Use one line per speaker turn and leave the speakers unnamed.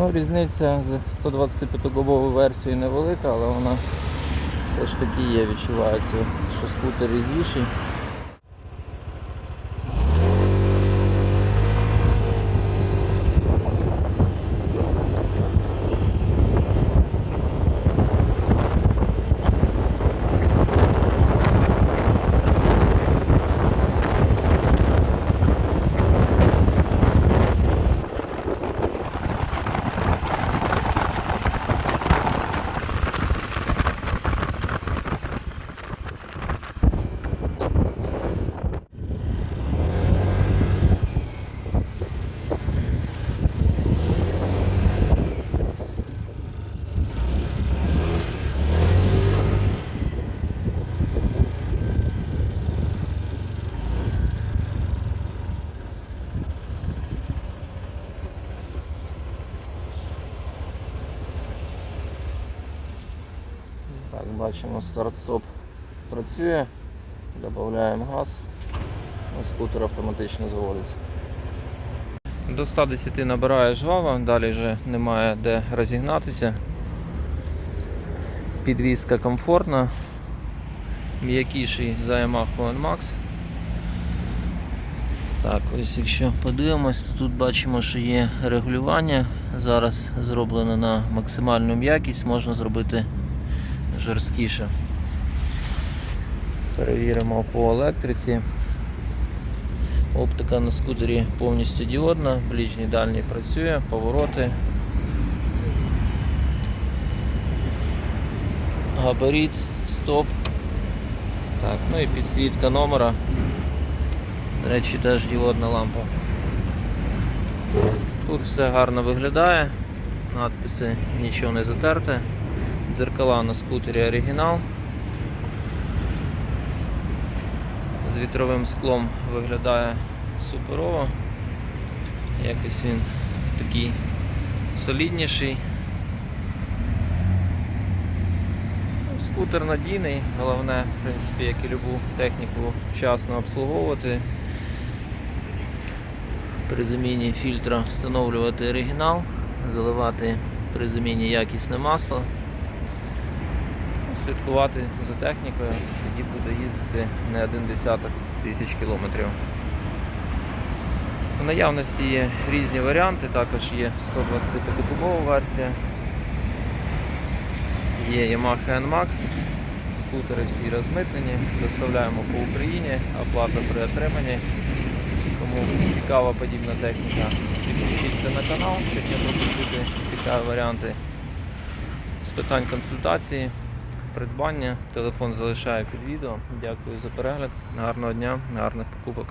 Ну, різниця з 125-губовою версією невелика, але вона все ж таки є, відчувається, що скутер різвіший. Так, бачимо, старт-стоп працює. Додаємо газ. Ось Скутер автоматично заводиться. До 110 набирає жвава, далі вже немає де розігнатися. Підвізка комфортна, м'якіший за Yamaha NMAX. Так, ось якщо подивимось, то тут бачимо, що є регулювання. Зараз зроблено на максимальну м'якість, можна зробити жорсткіше. Перевіримо по електриці. Оптика на скутері повністю діодна, ближній дальній працює, повороти. Габарит, стоп. Так, ну і підсвітка номера. До речі, теж діодна лампа. Тут все гарно виглядає, надписи нічого не затерте. Дзеркала на скутері оригінал. З вітровим склом виглядає суперово. Якось він такий солідніший. Скутер надійний, головне, в принципі, як і любу техніку, вчасно обслуговувати. При заміні фільтра встановлювати оригінал, заливати при заміні якісне масло слідкувати за технікою, тоді буде їздити не один десяток тисяч кілометрів. В наявності є різні варіанти, також є 125-кубова версія, є Yamaha NMAX, скутери всі розмитнені, доставляємо по Україні, оплата при отриманні. Кому цікава подібна техніка, підпишіться на канал, щоб не пропустити цікаві варіанти з питань консультації придбання. Телефон залишаю під відео. Дякую за перегляд. Гарного дня, гарних покупок.